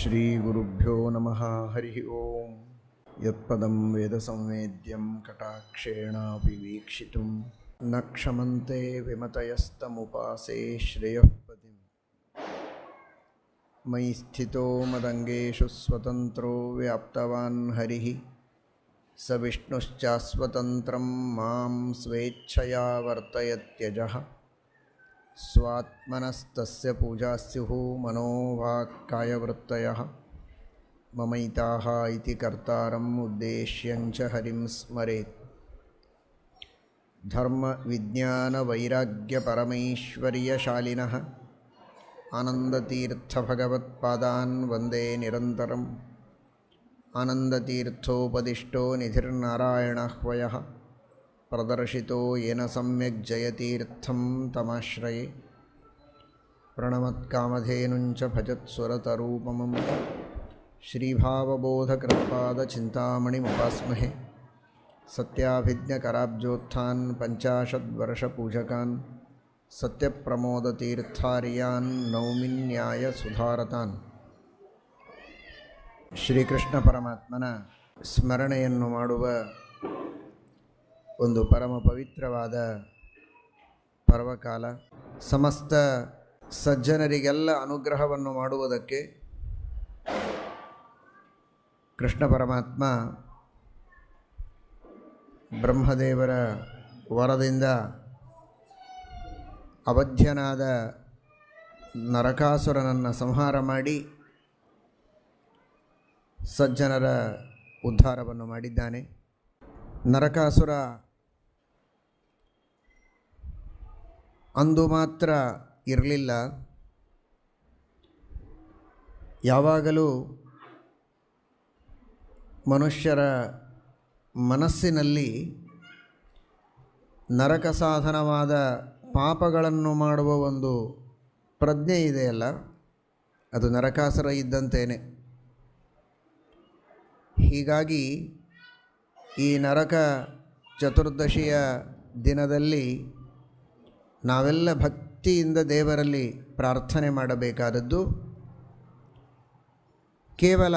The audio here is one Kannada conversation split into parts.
श्रीगुरुभ्यो नमः, हरिः ओं यत्पदं वेदसंवेद्यं कटाक्षेणापि वीक्षितुं न क्षमन्ते विमतयस्तमुपासे श्रेयः पतिम्। मयि स्थितो मदङ्गेषु स्वतन्त्रो व्याप्तवान् हरिः। स विष्णुश्चास्वतन्त्रं माँ स्वेच्छया वर्तयत्यजः। स्वात्मनस्तस्य पूजा स्युः मनोवाक्कायवृत्तयः ममैताः इति कर्तारम् उद्देश्यञ्च हरिं स्मरेत् धर्मविज्ञानवैराग्यपरमैश्वर्यशालिनः आनन्दतीर्थभगवत्पादान् वन्दे निरन्तरम् आनन्दतीर्थोपदिष्टो निधिर्नारायणह्वयः प्रदर्शितो येन सम्यक् जयतीर्थं तमाश्रये प्रणमत्कामधेनुञ्च भजत्सुरतरूपमं श्रीभावबोधकृत्पादचिन्तामणिमुपास्महे सत्याभिज्ञकराब्जोत्थान् पञ्चाशद्वर्षपूजकान् सत्यप्रमोदतीर्थार्यान् ನೌಮಿನ್ಯಾಯಸುಧಾರತಾನ್ ಶ್ರೀಕೃಷ್ಣ ಪರಮಾತ್ಮನ ಸ್ಮರಣೆಯನ್ನು ಮಾಡುವ ಒಂದು ಪರಮ ಪವಿತ್ರವಾದ ಪರ್ವಕಾಲ. ಸಮಸ್ತ ಸಜ್ಜನರಿಗೆಲ್ಲ ಅನುಗ್ರಹವನ್ನು ಮಾಡುವುದಕ್ಕೆ ಕೃಷ್ಣ ಪರಮಾತ್ಮ ಬ್ರಹ್ಮದೇವರ ವರದಿಂದ ಅವಧ್ಯನಾದ ನರಕಾಸುರನನ್ನು ಸಂಹಾರ ಮಾಡಿ ಸಜ್ಜನರ ಉದ್ಧಾರವನ್ನು ಮಾಡಿದ್ದಾನೆ. ನರಕಾಸುರ ಅಂದು ಮಾತ್ರ ಇರಲಿಲ್ಲ. ಯಾವಾಗಲೂ ಮನುಷ್ಯರ ಮನಸ್ಸಿನಲ್ಲಿ ನರಕ ಸಾಧನವಾದ ಪಾಪಗಳನ್ನು ಮಾಡುವ ಒಂದು ಪ್ರಜ್ಞೆ ಇದೆಯಲ್ಲ? ಅದು ನರಕಾಸುರ ಇದ್ದಂತೇನೆ. ಹೀಗಾಗಿ ಈ ನರಕ ಚತುರ್ದಶಿಯ ದಿನದಲ್ಲಿ ನಾವೆಲ್ಲ ಭಕ್ತಿಯಿಂದ ದೇವರಲ್ಲಿ ಪ್ರಾರ್ಥನೆ ಮಾಡಬೇಕಾದದ್ದು ಕೇವಲ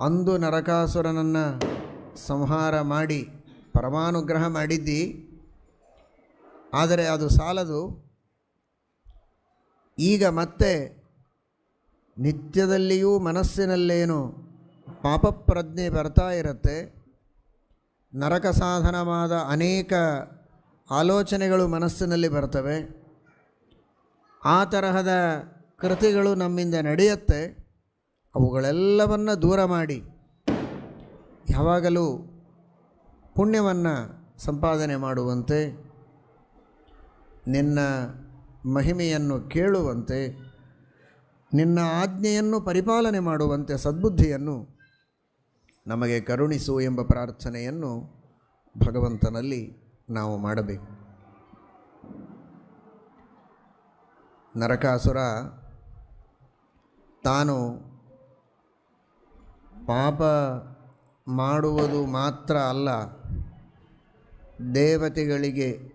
ಅಂದು ನರಕಾಸುರನನ್ನು ಸಂಹಾರ ಮಾಡಿ ಪರಮಾನುಗ್ರಹ ಮಾಡಿದ್ದಿ, ಆದರೆ ಅದು ಸಾಲದು. ಈಗ ಮತ್ತೆ ನಿತ್ಯದಲ್ಲಿಯೂ ಮನಸ್ಸಿನಲ್ಲೇನು ಪಾಪಪ್ರಜ್ಞೆ ಬರ್ತಾ ಇರುತ್ತೆ. ನರಕ ಸಾಧನವಾದ ಅನೇಕ ಆಲೋಚನೆಗಳು ಮನಸ್ಸಿನಲ್ಲಿ ಬರ್ತವೆ. ಆ ತರಹದ ಕೃತಿಗಳು ನಮ್ಮಿಂದ ನಡೆಯುತ್ತೆ. ಅವುಗಳೆಲ್ಲವನ್ನು ದೂರ ಮಾಡಿ ಯಾವಾಗಲೂ ಪುಣ್ಯವನ್ನು ಸಂಪಾದನೆ ಮಾಡುವಂತೆ, ನಿನ್ನ ಮಹಿಮೆಯನ್ನು ಕೇಳುವಂತೆ, ನಿನ್ನ ಆಜ್ಞೆಯನ್ನು ಪರಿಪಾಲನೆ ಮಾಡುವಂತೆ ಸದ್ಬುದ್ಧಿಯನ್ನು ನಮಗೆ ಕರುಣಿಸು ಎಂಬ ಪ್ರಾರ್ಥನೆಯನ್ನು ಭಗವಂತನಲ್ಲಿ ನಾವು ಮಾಡಬೇಕು. ನರಕಾಸುರ ತಾನು ಪಾಪ ಮಾಡುವುದು ಮಾತ್ರ ಅಲ್ಲ, ದೇವತೆಗಳಿಗೆ,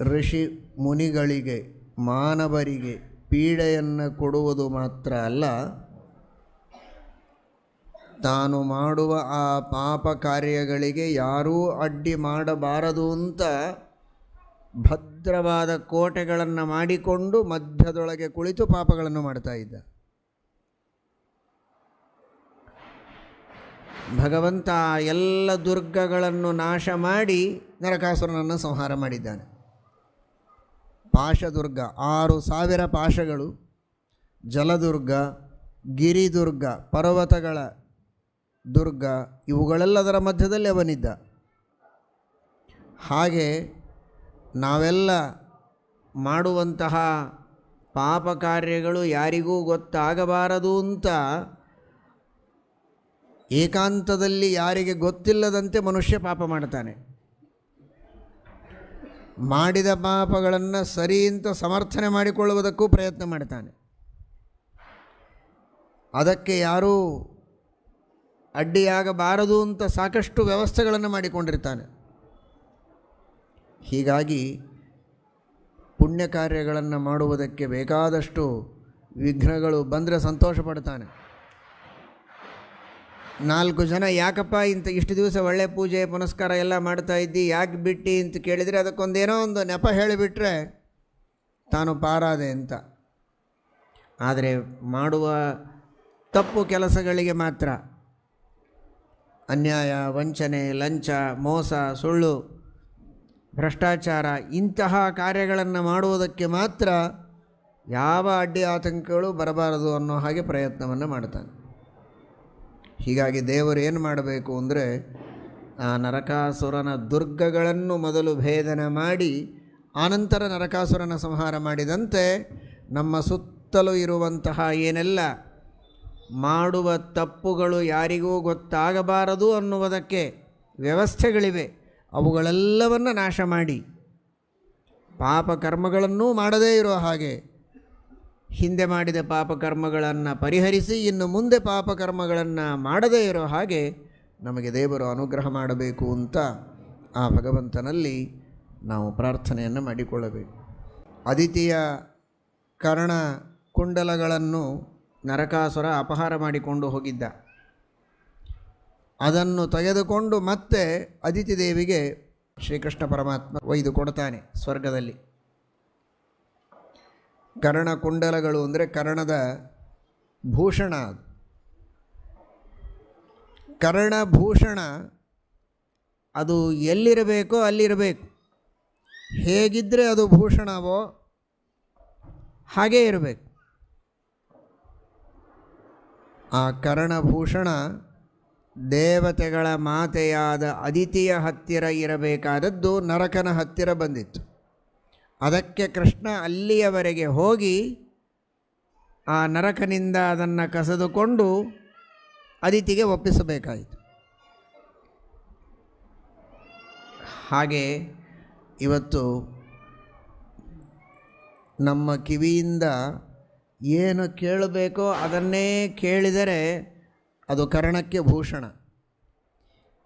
ಋಷಿ ಮುನಿಗಳಿಗೆ, ಮಾನವರಿಗೆ ಪೀಡೆಯನ್ನು ಕೊಡುವುದು ಮಾತ್ರ ಅಲ್ಲ ತಾನು ಮಾಡುವ ಆ ಪಾಪ ಕಾರ್ಯಗಳಿಗೆ ಯಾರೂ ಅಡ್ಡಿ ಮಾಡಬಾರದು ಅಂತ ಭದ್ರವಾದ ಕೋಟೆಗಳನ್ನು ಮಾಡಿಕೊಂಡು ಮಧ್ಯದೊಳಗೆ ಕುಳಿತು ಪಾಪಗಳನ್ನು ಮಾಡ್ತಾ ಇದ್ದ. ಭಗವಂತ ಎಲ್ಲ ದುರ್ಗಗಳನ್ನು ನಾಶ ಮಾಡಿ ನರಕಾಸುರನನ್ನು ಸಂಹಾರ ಮಾಡಿದ್ದಾನೆ. ಪಾಶದುರ್ಗ, ಆರು ಸಾವಿರ ಪಾಶಗಳು, ಜಲದುರ್ಗ, ಗಿರಿದುರ್ಗ, ಪರ್ವತಗಳ ದುರ್ಗ ಇವುಗಳೆಲ್ಲದರ ಮಧ್ಯದಲ್ಲಿ ಅವನಿದ್ದ. ಹಾಗೆ ನಾವೆಲ್ಲ ಮಾಡುವಂತಹ ಪಾಪ ಕಾರ್ಯಗಳು ಯಾರಿಗೂ ಗೊತ್ತಾಗಬಾರದು ಅಂತ ಏಕಾಂತದಲ್ಲಿ ಯಾರಿಗೆ ಗೊತ್ತಿಲ್ಲದಂತೆ ಮನುಷ್ಯ ಪಾಪ ಮಾಡ್ತಾನೆ ಮಾಡಿದ ಪಾಪಗಳನ್ನು ಸರಿ ಅಂತ ಸಮರ್ಥನೆ ಮಾಡಿಕೊಳ್ಳುವುದಕ್ಕೂ ಪ್ರಯತ್ನ ಮಾಡ್ತಾನೆ. ಅದಕ್ಕೆ ಯಾರೂ ಅಡ್ಡಿಯಾಗಬಾರದು ಅಂತ ಸಾಕಷ್ಟು ವ್ಯವಸ್ಥೆಗಳನ್ನು ಮಾಡಿಕೊಂಡಿರ್ತಾನೆ. ಹೀಗಾಗಿ ಪುಣ್ಯ ಕಾರ್ಯಗಳನ್ನು ಮಾಡುವುದಕ್ಕೆ ಬೇಕಾದಷ್ಟು ವಿಘ್ನಗಳು ಬಂದರೆ ಸಂತೋಷ ಪಡ್ತಾನೆ ನಾಲ್ಕು ಜನ, ಯಾಕಪ್ಪ ಇಂಥ ಇಷ್ಟು ದಿವಸ ಒಳ್ಳೆ ಪೂಜೆ, ಪುನಸ್ಕಾರ ಎಲ್ಲ ಮಾಡ್ತಾ ಇದ್ದಿ, ಯಾಕೆ ಬಿಟ್ಟು? ಅಂತ ಕೇಳಿದರೆ ಅದಕ್ಕೊಂದೇನೋ ಒಂದು ನೆಪ ಹೇಳಿಬಿಟ್ರೆ ತಾನು ಪಾರಾದೆ ಅಂತ. ಆದರೆ ಮಾಡುವ ತಪ್ಪು ಕೆಲಸಗಳಿಗೆ ಮಾತ್ರ ಅನ್ಯಾಯ, ವಂಚನೆ, ಲಂಚ, ಮೋಸ, ಸುಳ್ಳು, ಭ್ರಷ್ಟಾಚಾರ ಇಂತಹ ಕಾರ್ಯಗಳನ್ನು ಮಾಡುವುದಕ್ಕೆ ಮಾತ್ರ ಯಾವ ಅಡ್ಡಿ ಆತಂಕಗಳು ಬರಬಾರದು ಅನ್ನೋ ಹಾಗೆ ಪ್ರಯತ್ನವನ್ನು ಮಾಡ್ತಾನೆ. ಹೀಗಾಗಿ ದೇವರು ಏನು ಮಾಡಬೇಕು ಅಂದರೆ ಆ ನರಕಾಸುರನ ದುರ್ಗಗಳನ್ನು ಮೊದಲು ಭೇದನ ಮಾಡಿ, ಆನಂತರ ನರಕಾಸುರನ ಸಂಹಾರ ಮಾಡಿದಂತೆ ನಮ್ಮ ಸುತ್ತಲೂ ಇರುವಂತಹ ಏನೆಲ್ಲ ಮಾಡುವ ತಪ್ಪುಗಳು ಯಾರಿಗೂ ಗೊತ್ತಾಗಬಾರದು ಅನ್ನುವುದಕ್ಕೆ ವ್ಯವಸ್ಥೆಗಳಿವೆ. ಅವುಗಳೆಲ್ಲವನ್ನು ನಾಶ ಮಾಡಿ. ಪಾಪ ಕರ್ಮಗಳನ್ನೂ ಮಾಡದೇ ಇರೋ ಹಾಗೆ ಹಿಂದೆ ಮಾಡಿದ ಪಾಪಕರ್ಮಗಳನ್ನು ಪರಿಹರಿಸಿ ಇನ್ನು ಮುಂದೆ ಪಾಪಕರ್ಮಗಳನ್ನು ಮಾಡದೇ ಇರೋ ಹಾಗೆ ನಮಗೆ ದೇವರು ಅನುಗ್ರಹ ಮಾಡಬೇಕು ಅಂತ ಆ ಭಗವಂತನಲ್ಲಿ ನಾವು ಪ್ರಾರ್ಥನೆಯನ್ನು ಮಾಡಿಕೊಳ್ಳಬೇಕು. ಅದಿತಿಯ ಕರ್ಣ ಕುಂಡಲಗಳನ್ನು ನರಕಾಸುರ ಅಪಹಾರ ಮಾಡಿಕೊಂಡು ಹೋಗಿದ್ದ. ಅದನ್ನು ತೆಗೆದುಕೊಂಡು ಮತ್ತೆ ಅದಿತಿ ದೇವಿಗೆ ಶ್ರೀಕೃಷ್ಣ ಪರಮಾತ್ಮ ಒಯ್ದು ಕೊಡ್ತಾನೆ ಸ್ವರ್ಗದಲ್ಲಿ. ಕರ್ಣಕುಂಡಲಗಳು ಅಂದರೆ ಕರ್ಣದ ಭೂಷಣ ಅದು. ಕರ್ಣಭೂಷಣ ಅದು ಎಲ್ಲಿರಬೇಕೋ ಅಲ್ಲಿರಬೇಕು. ಹೇಗಿದ್ದರೆ ಅದು ಭೂಷಣವೋ ಹಾಗೇ ಇರಬೇಕು. ಆ ಕರ್ಣಭೂಷಣ ದೇವತೆಗಳ ಮಾತೆಯಾದ ಅದಿತಿಯ ಹತ್ತಿರ ಇರಬೇಕಾದದ್ದು ನರಕನ ಹತ್ತಿರ ಬಂದಿತ್ತು. ಅದಕ್ಕೆ ಕೃಷ್ಣ ಅಲ್ಲಿಯವರೆಗೆ ಹೋಗಿ ಆ ನರಕನಿಂದ ಅದನ್ನು ಕಸದುಕೊಂಡು ಅದಿತಿಗೆ ಒಪ್ಪಿಸಬೇಕಾಯಿತು. ಹಾಗೆ ಇವತ್ತು ನಮ್ಮ ಕಿವಿಯಿಂದ ಏನು ಕೇಳಬೇಕೋ ಅದನ್ನೇ ಕೇಳಿದರೆ ಅದು ಕರ್ಣಕ್ಕೆ ಭೂಷಣ.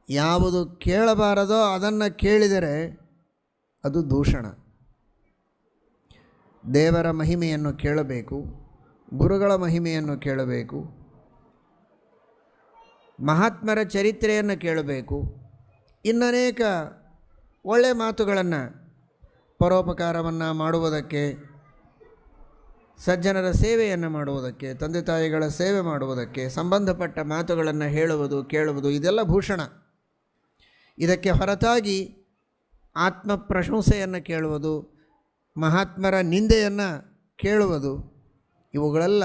ಯಾವುದು ಕೇಳಬಾರದೋ ಅದನ್ನು ಕೇಳಿದರೆ ಅದು ದೂಷಣ. ದೇವರ ಮಹಿಮೆಯನ್ನು ಕೇಳಬೇಕು, ಗುರುಗಳ ಮಹಿಮೆಯನ್ನು ಕೇಳಬೇಕು, ಮಹಾತ್ಮರ ಚರಿತ್ರೆಯನ್ನು ಕೇಳಬೇಕು, ಇನ್ನನೇಕ ಒಳ್ಳೆಯ ಮಾತುಗಳನ್ನು ಪರೋಪಕಾರವನ್ನು ಮಾಡುವುದಕ್ಕೆ ಸಜ್ಜನರ ಸೇವೆಯನ್ನು ಮಾಡುವುದಕ್ಕೆ, ತಂದೆ ತಾಯಿಗಳ ಸೇವೆ ಮಾಡುವುದಕ್ಕೆ, ಸಂಬಂಧಪಟ್ಟ ಮಾತುಗಳನ್ನು ಹೇಳುವುದು, ಕೇಳುವುದು, ಇದೆಲ್ಲ ಭೂಷಣ. ಇದಕ್ಕೆ ಹೊರತಾಗಿ ಆತ್ಮ ಪ್ರಶಂಸೆಯನ್ನು ಕೇಳುವುದು, ಮಹಾತ್ಮರ ನಿಂದೆಯನ್ನು ಕೇಳುವುದು, ಇವುಗಳೆಲ್ಲ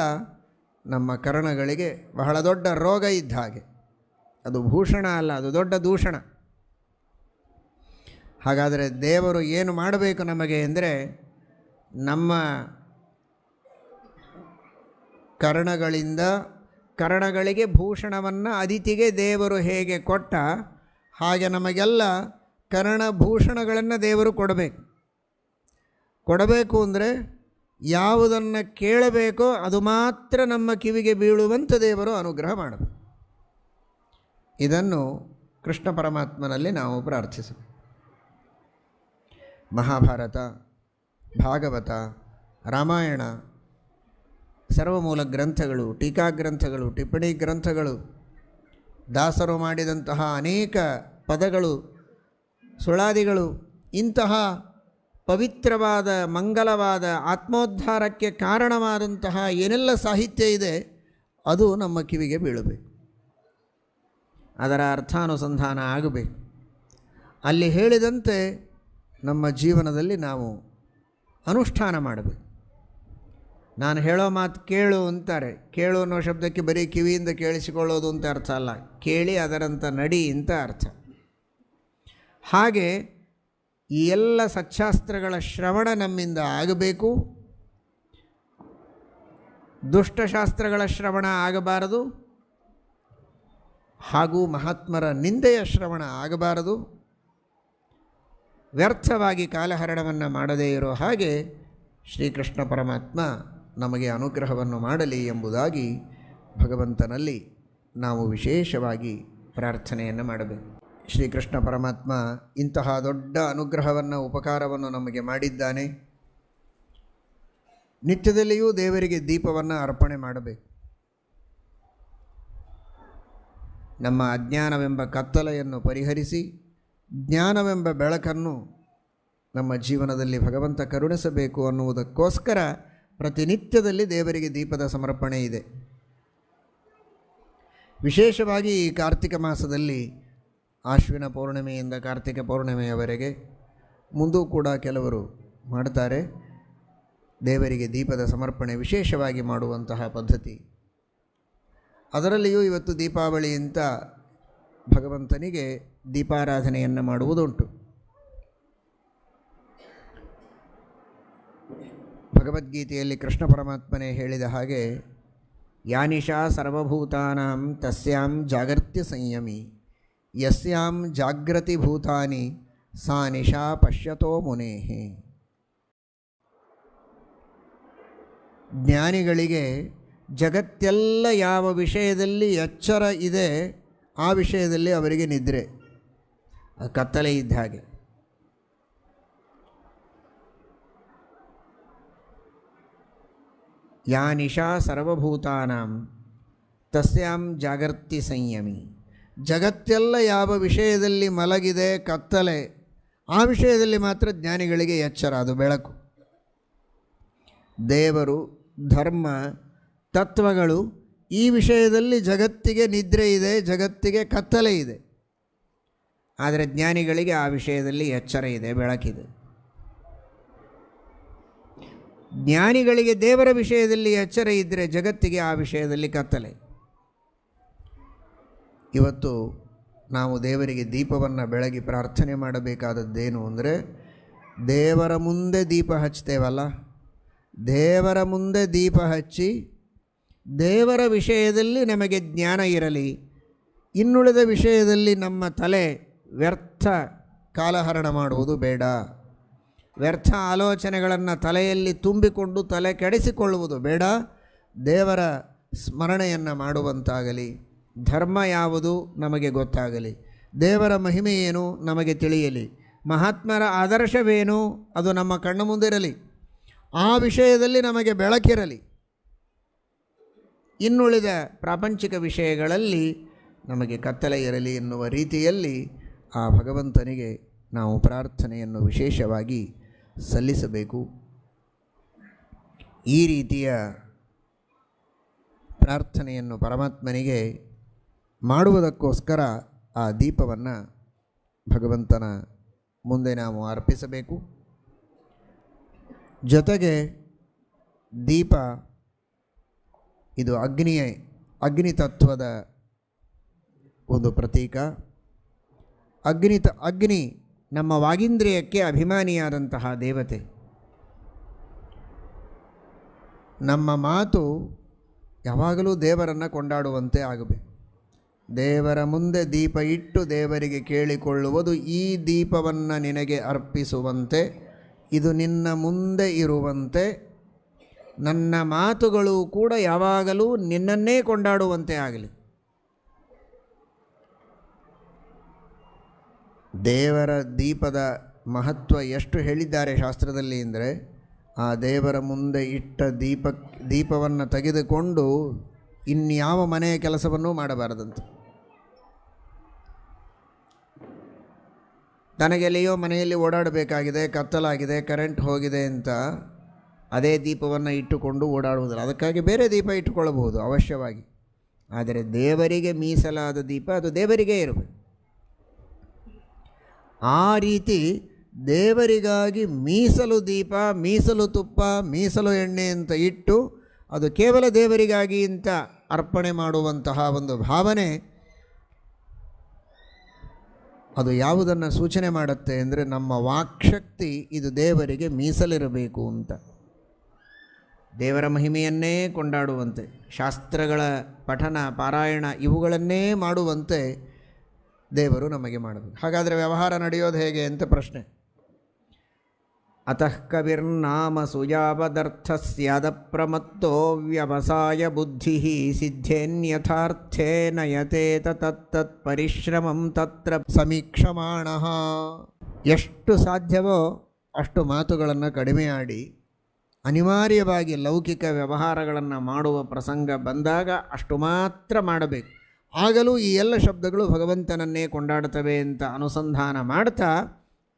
ನಮ್ಮ ಕರಣಗಳಿಗೆ ಬಹಳ ದೊಡ್ಡ ರೋಗ ಇದ್ದ ಹಾಗೆ. ಅದು ಭೂಷಣ ಅಲ್ಲ, ಅದು ದೊಡ್ಡ ದೂಷಣ. ಹಾಗಾದರೆ ದೇವರು ಏನು ಮಾಡಬೇಕು ನಮಗೆ ಅಂದರೆ ನಮ್ಮ ಕರ್ಣಗಳಿಂದ ಕರ್ಣಗಳಿಗೆ ಭೂಷಣವನ್ನು ಅದಿತಿಗೆ ದೇವರು ಹೇಗೆ ಕೊಟ್ಟ ಹಾಗೆ ನಮಗೆಲ್ಲ ಕರ್ಣಭೂಷಣಗಳನ್ನು ದೇವರು ಕೊಡಬೇಕು. ಕೊಡಬೇಕು ಅಂದರೆ ಯಾವುದನ್ನು ಕೇಳಬೇಕೋ ಅದು ಮಾತ್ರ ನಮ್ಮ ಕಿವಿಗೆ ಬೀಳುವಂಥ ದೇವರು ಅನುಗ್ರಹ ಮಾಡಬೇಕು. ಇದನ್ನು ಕೃಷ್ಣ ಪರಮಾತ್ಮನಲ್ಲಿ ನಾವು ಪ್ರಾರ್ಥಿಸಬೇಕು. ಮಹಾಭಾರತ, ಭಾಗವತ, ರಾಮಾಯಣ ಸರ್ವಮೂಲ ಗ್ರಂಥಗಳು, ಟೀಕಾ ಗ್ರಂಥಗಳು, ಟಿಪ್ಪಣಿ ಗ್ರಂಥಗಳು, ದಾಸರು ಮಾಡಿದಂತಹ ಅನೇಕ ಪದಗಳು, ಸುಳಾದಿಗಳು, ಇಂತಹ ಪವಿತ್ರವಾದ, ಮಂಗಲವಾದ, ಆತ್ಮೋದ್ಧಾರಕ್ಕೆ ಕಾರಣವಾದಂತಹ ಏನೆಲ್ಲ ಸಾಹಿತ್ಯ ಇದೆ, ಅದು ನಮ್ಮ ಕಿವಿಗೆ ಬೀಳಬೇಕು. ಅದರ ಅರ್ಥಾನುಸಂಧಾನ ಆಗಬೇಕು. ಅಲ್ಲಿ ಹೇಳಿದಂತೆ ನಮ್ಮ ಜೀವನದಲ್ಲಿ ನಾವು ಅನುಷ್ಠಾನ ಮಾಡಬೇಕು. ನಾನು ಹೇಳೋ ಮಾತು ಕೇಳು ಅಂತಾರೆ. ಕೇಳು ಅನ್ನೋ ಶಬ್ದಕ್ಕೆ ಬರೀ ಕಿವಿಯಿಂದ ಕೇಳಿಸಿಕೊಳ್ಳೋದು ಅಂತ ಅರ್ಥ ಅಲ್ಲ. ಕೇಳಿ ಅದರಂಥ ನಡಿ ಅಂತ ಅರ್ಥ. ಹಾಗೆ ಈ ಎಲ್ಲ ಸಚ್ಚಾಸ್ತ್ರಗಳ ಶ್ರವಣ ನಮ್ಮಿಂದ ಆಗಬೇಕು. ದುಷ್ಟಶಾಸ್ತ್ರಗಳ ಶ್ರವಣ ಆಗಬಾರದು. ಹಾಗೂ ಮಹಾತ್ಮರ ನಿಂದೆಯ ಶ್ರವಣ ಆಗಬಾರದು. ವ್ಯರ್ಥವಾಗಿ ಕಾಲಹರಣವನ್ನು ಮಾಡದೇ ಇರೋ ಹಾಗೆ ಶ್ರೀಕೃಷ್ಣ ಪರಮಾತ್ಮ ನಮಗೆ ಅನುಗ್ರಹವನ್ನು ಮಾಡಲಿ ಎಂಬುದಾಗಿ ಭಗವಂತನಲ್ಲಿ ನಾವು ವಿಶೇಷವಾಗಿ ಪ್ರಾರ್ಥನೆಯನ್ನು ಮಾಡಬೇಕು. ಶ್ರೀಕೃಷ್ಣ ಪರಮಾತ್ಮ ಇಂತಹ ದೊಡ್ಡ ಅನುಗ್ರಹವನ್ನು, ಉಪಕಾರವನ್ನು ನಮಗೆ ಮಾಡಿದ್ದಾನೆ. ನಿತ್ಯದಲ್ಲಿಯೂ ದೇವರಿಗೆ ದೀಪವನ್ನು ಅರ್ಪಣೆ ಮಾಡಬೇಕು. ನಮ್ಮ ಅಜ್ಞಾನವೆಂಬ ಕತ್ತಲೆಯನ್ನು ಪರಿಹರಿಸಿ, ಜ್ಞಾನವೆಂಬ ಬೆಳಕನ್ನು ನಮ್ಮ ಜೀವನದಲ್ಲಿ ಭಗವಂತ ಕರುಣಿಸಬೇಕು ಅನ್ನುವುದಕ್ಕೋಸ್ಕರ ಪ್ರತಿನಿತ್ಯದಲ್ಲಿ ದೇವರಿಗೆ ದೀಪದ ಸಮರ್ಪಣೆ ಇದೆ. ವಿಶೇಷವಾಗಿ ಈ ಕಾರ್ತಿಕ ಮಾಸದಲ್ಲಿ ಆಶ್ವಿನ ಪೌರ್ಣಿಮೆಯಿಂದ ಕಾರ್ತಿಕ ಪೌರ್ಣಿಮೆಯವರೆಗೆ ಮುಂದೂ ಕೂಡ ಕೆಲವರು ಮಾಡ್ತಾರೆ. ದೇವರಿಗೆ ದೀಪದ ಸಮರ್ಪಣೆ ವಿಶೇಷವಾಗಿ ಮಾಡುವಂತಹ ಪದ್ಧತಿ. ಅದರಲ್ಲಿಯೂ ಇವತ್ತು ದೀಪಾವಳಿಯಿಂದ ಭಗವಂತನಿಗೆ ದೀಪಾರಾಧನೆಯನ್ನು ಮಾಡುವುದುಂಟು. ಭಗವದ್ಗೀತೆಯಲ್ಲಿ ಕೃಷ್ಣ ಪರಮಾತ್ಮನೇ ಹೇಳಿದ ಹಾಗೆ ಯಾನಿಶಾ ಸರ್ವಭೂತಾನಾಂ ತಸ್ಯಾಂ ಜಾಗರ್ತ್ಯ ಸಂಯಮಿ, ಯಸ್ಯಾಂ ಜಾಗೃತಿ ಭೂತಾನಿ, ಸಾ ನಿಶಾ ಪಶ್ಯತೋ ಮುನೇಹಿ. ಜ್ಞಾನಿಗಳಿಗೆ ಜಗತ್ತೆಲ್ಲ ಯಾವ ವಿಷಯದಲ್ಲಿ ಎಚ್ಚರ ಇದೆ, ಆ ವಿಷಯದಲ್ಲಿ ಅವರಿಗೆ ನಿದ್ರೆ. ಕತ್ತಲೆ ಇದ್ದ ಹಾಗೆ. ಯಾ ನಿಶಾ ಸರ್ವಭೂತಾನಾಂ ತಸ್ಯಾಂ ಜಾಗರ್ತಿ ಸಂಯಮಿ ಜಗತ್ತೆಲ್ಲ ಯಾವ ವಿಷಯದಲ್ಲಿ ಮಲಗಿದೆ ಕತ್ತಲೆ ಆ ವಿಷಯದಲ್ಲಿ ಮಾತ್ರ ಜ್ಞಾನಿಗಳಿಗೆ ಎಚ್ಚರ, ಅದು ಬೆಳಕು. ದೇವರು, ಧರ್ಮ, ತತ್ವಗಳು ಈ ವಿಷಯದಲ್ಲಿ ಜಗತ್ತಿಗೆ ನಿದ್ರೆ ಇದೆ, ಜಗತ್ತಿಗೆ ಕತ್ತಲೆ ಇದೆ. ಆದರೆ ಜ್ಞಾನಿಗಳಿಗೆ ಆ ವಿಷಯದಲ್ಲಿ ಎಚ್ಚರ ಇದೆ, ಬೆಳಕಿದೆ. ಜ್ಞಾನಿಗಳಿಗೆ ದೇವರ ವಿಷಯದಲ್ಲಿ ಎಚ್ಚರ ಇದ್ದರೆ ಜಗತ್ತಿಗೆ ಆ ವಿಷಯದಲ್ಲಿ ಕತ್ತಲೆ. ಇವತ್ತು ನಾವು ದೇವರಿಗೆ ದೀಪವನ್ನು ಬೆಳಗಿ ಪ್ರಾರ್ಥನೆ ಮಾಡಬೇಕಾದದ್ದೇನು ಅಂದರೆ, ದೇವರ ಮುಂದೆ ದೀಪ ಹಚ್ತೇವಲ್ಲ ದೇವರ ಮುಂದೆ ದೀಪ ಹಚ್ಚಿ, ದೇವರ ವಿಷಯದಲ್ಲಿ ನಮಗೆ ಜ್ಞಾನ ಇರಲಿ. ಇನ್ನುಳಿದ ವಿಷಯದಲ್ಲಿ ನಮ್ಮ ತಲೆ ವ್ಯರ್ಥ ಕಾಲಹರಣ ಮಾಡುವುದು ಬೇಡ. ವ್ಯರ್ಥ ಆಲೋಚನೆಗಳನ್ನು ತಲೆಯಲ್ಲಿ ತುಂಬಿಕೊಂಡು ತಲೆ ಕೆಡಿಸಿಕೊಳ್ಳುವುದು ಬೇಡ. ದೇವರ ಸ್ಮರಣೆಯನ್ನು ಮಾಡುವಂತಾಗಲಿ. ಧರ್ಮ ಯಾವುದು ನಮಗೆ ಗೊತ್ತಾಗಲಿ. ದೇವರ ಮಹಿಮೆ ಏನು ನಮಗೆ ತಿಳಿಯಲಿ. ಮಹಾತ್ಮರ ಆದರ್ಶವೇನು ಅದು ನಮ್ಮ ಕಣ್ಣು ಮುಂದಿರಲಿ. ಆ ವಿಷಯದಲ್ಲಿ ನಮಗೆ ಬೆಳಕಿರಲಿ. ಇನ್ನುಳಿದ ಪ್ರಾಪಂಚಿಕ ವಿಷಯಗಳಲ್ಲಿ ನಮಗೆ ಕತ್ತಲೆ ಇರಲಿ ಎನ್ನುವ ರೀತಿಯಲ್ಲಿ ಆ ಭಗವಂತನಿಗೆ ನಾವು ಪ್ರಾರ್ಥನೆಯನ್ನು ವಿಶೇಷವಾಗಿ ಸಲ್ಲಿಸಬೇಕು. ಈ ರೀತಿಯ ಪ್ರಾರ್ಥನೆಯನ್ನು ಪರಮಾತ್ಮನಿಗೆ ಮಾಡುವುದಕ್ಕೋಸ್ಕರ ಆ ದೀಪವನ್ನು ಭಗವಂತನ ಮುಂದೆ ನಾವು ಅರ್ಪಿಸಬೇಕು. ಜೊತೆಗೆ ದೀಪ ಇದು ಅಗ್ನಿಯ ಅಗ್ನಿ ತತ್ವದ ಒಂದು ಪ್ರತೀಕ. ಅಗ್ನಿ ತ, ಅಗ್ನಿ ನಮ್ಮ ವಾಗೀಂದ್ರಿಯಕ್ಕೆ ಅಭಿಮಾನಿಯಾದಂತಹ ದೇವತೆ. ನಮ್ಮ ಮಾತು ಯಾವಾಗಲೂ ದೇವರನ್ನು ಕೊಂಡಾಡುವಂತೆ ಆಗಬೇಕು. ದೇವರ ಮುಂದೆ ದೀಪ ಇಟ್ಟು ದೇವರಿಗೆ ಕೇಳಿಕೊಳ್ಳುವುದು ಈ ದೀಪವನ್ನು ನಿನಗೆ ಅರ್ಪಿಸುವಂತೆ, ಇದು ನಿನ್ನ ಮುಂದೆ ಇರುವಂತೆ, ನನ್ನ ಮಾತುಗಳು ಕೂಡ ಯಾವಾಗಲೂ ನಿನ್ನನ್ನೇ ಕೊಂಡಾಡುವಂತೆ ಆಗಲಿ. ದೇವರ ದೀಪದ ಮಹತ್ವ ಎಷ್ಟು ಹೇಳಿದ್ದಾರೆ ಶಾಸ್ತ್ರದಲ್ಲಿ ಅಂದರೆ, ಆ ದೇವರ ಮುಂದೆ ಇಟ್ಟ ದೀಪ, ದೀಪವನ್ನು ತೆಗೆದುಕೊಂಡು ಇನ್ಯಾವ ಮನೆಯ ಕೆಲಸವನ್ನೂ ಮಾಡಬಾರದಂತೆ. ತನಗೆಲ್ಲಿಯೋ ಮನೆಯಲ್ಲಿ ಓಡಾಡಬೇಕಾಗಿದೆ, ಕತ್ತಲಾಗಿದೆ, ಕರೆಂಟ್ ಹೋಗಿದೆ ಅಂತ ಅದೇ ದೀಪವನ್ನು ಇಟ್ಟುಕೊಂಡು ಓಡಾಡುವುದಿಲ್ಲ. ಅದಕ್ಕಾಗಿ ಬೇರೆ ದೀಪ ಇಟ್ಟುಕೊಳ್ಳಬಹುದು ಅವಶ್ಯವಾಗಿ. ಆದರೆ ದೇವರಿಗೆ ಮೀಸಲಾದ ದೀಪ ಅದು ದೇವರಿಗೇ ಇರಬೇಕು. ಆ ರೀತಿ ದೇವರಿಗಾಗಿ ಮೀಸಲು ದೀಪ, ಮೀಸಲು ತುಪ್ಪ, ಮೀಸಲು ಎಣ್ಣೆ ಅಂತ ಇಟ್ಟು ಅದು ಕೇವಲ ದೇವರಿಗಾಗಿ ಅಂತ ಅರ್ಪಣೆ ಮಾಡುವಂತಹ ಒಂದು ಭಾವನೆ ಅದು ಯಾವುದನ್ನು ಸೂಚನೆ ಮಾಡುತ್ತೆ ಅಂದರೆ ನಮ್ಮ ವಾಕ್ಶಕ್ತಿ ಇದು ದೇವರಿಗೆ ಮೀಸಲಿರಬೇಕು ಅಂತ. ದೇವರ ಮಹಿಮೆಯನ್ನೇ ಕೊಂಡಾಡುವಂತೆ, ಶಾಸ್ತ್ರಗಳ ಪಠನ, ಪಾರಾಯಣ ಇವುಗಳನ್ನೇ ಮಾಡುವಂತೆ ದೇವರು ನಮಗೆ ಮಾಡಬೇಕು ಹಾಗಾದರೆ ವ್ಯವಹಾರ ನಡೆಯೋದು ಹೇಗೆ ಅಂತ ಪ್ರಶ್ನೆ. ಅತಃ ಕವಿರ್ನಾಮ ಸುಯಾವದರ್ಥ ಸ್ಯಾದ ಪ್ರಮತ್ತೋ ವ್ಯವಸಾಯ ಬುದ್ಧಿ ಸಿದ್ಧೇನ್ಯಥಾರ್ಥೇ ನಯತೆ ತತ್ತತ್ ಪರಿಶ್ರಮಂ ತತ್ರ ಸಮೀಕ್ಷಮಾಣ. ಎಷ್ಟು ಸಾಧ್ಯವೋ ಅಷ್ಟು ಮಾತುಗಳನ್ನು ಕಡಿಮೆ ಆಡಿ ಅನಿವಾರ್ಯವಾಗಿ ಲೌಕಿಕ ವ್ಯವಹಾರಗಳನ್ನು ಮಾಡುವ ಪ್ರಸಂಗ ಬಂದಾಗ ಅಷ್ಟು ಮಾತ್ರ ಮಾಡಬೇಕು. ಆಗಲೂ ಈ ಎಲ್ಲ ಶಬ್ದಗಳು ಭಗವಂತನನ್ನೇ ಕೊಂಡಾಡ್ತವೆ ಅಂತ ಅನುಸಂಧಾನ ಮಾಡ್ತಾ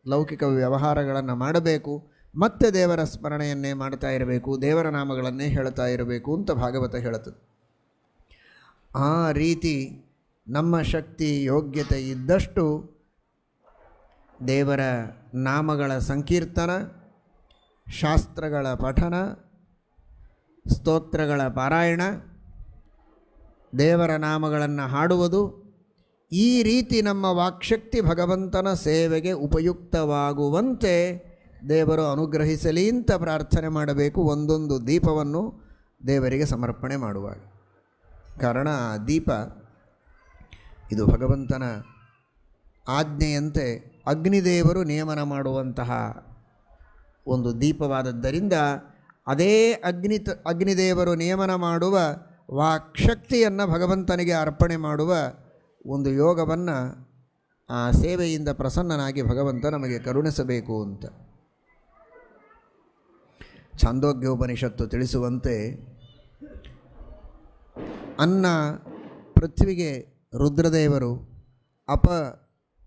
ಲೌಕಿಕ ವ್ಯವಹಾರಗಳನ್ನು ಮಾಡಬೇಕು, ಮತ್ತೆ ದೇವರ ಸ್ಮರಣೆಯನ್ನೇ ಮಾಡ್ತಾ ಇರಬೇಕು, ದೇವರ ನಾಮಗಳನ್ನೇ ಹೇಳ್ತಾ ಇರಬೇಕು ಅಂತ ಭಾಗವತ ಹೇಳುತ್ತದೆ. ಆ ರೀತಿ ನಮ್ಮ ಶಕ್ತಿ, ಯೋಗ್ಯತೆ ಇದ್ದಷ್ಟು ದೇವರ ನಾಮಗಳ ಸಂಕೀರ್ತನ, ಶಾಸ್ತ್ರಗಳ ಪಠನ, ಸ್ತೋತ್ರಗಳ ಪಾರಾಯಣ ದೇವರ ನಾಮಗಳನ್ನು ಹಾಡುವುದು ಈ ರೀತಿ ನಮ್ಮ ವಾಕ್ಶಕ್ತಿ ಭಗವಂತನ ಸೇವೆಗೆ ಉಪಯುಕ್ತವಾಗುವಂತೆ ದೇವರು ಅನುಗ್ರಹಿಸಲಿ ಅಂತ ಪ್ರಾರ್ಥನೆ ಮಾಡಬೇಕು ಒಂದೊಂದು ದೀಪವನ್ನು ದೇವರಿಗೆ ಸಮರ್ಪಣೆ ಮಾಡುವಾಗ. ಕಾರಣ ಆ ದೀಪ ಇದು ಭಗವಂತನ ಆಜ್ಞೆಯಂತೆ ಅಗ್ನಿದೇವರು ನಿಯಮನ ಮಾಡುವಂತಹ ಒಂದು ದೀಪವಾದದ್ದರಿಂದ ಅದೇ ಅಗ್ನಿ ಅಗ್ನಿದೇವರು ನಿಯಮನ ಮಾಡುವ ವಾಕ್ಶಕ್ತಿಯನ್ನು ಭಗವಂತನಿಗೆ ಅರ್ಪಣೆ ಮಾಡುವ ಒಂದು ಯೋಗವನ್ನು ಆ ಸೇವೆಯಿಂದ ಪ್ರಸನ್ನನಾಗಿ ಭಗವಂತ ನಮಗೆ ಕರುಣಿಸಬೇಕು ಅಂತ. ಛಾಂದೋಗ್ಯೋಪನಿಷತ್ತು ತಿಳಿಸುವಂತೆ ಅನ್ನ ಪೃಥ್ವಿಗೆ ರುದ್ರದೇವರು, ಅಪ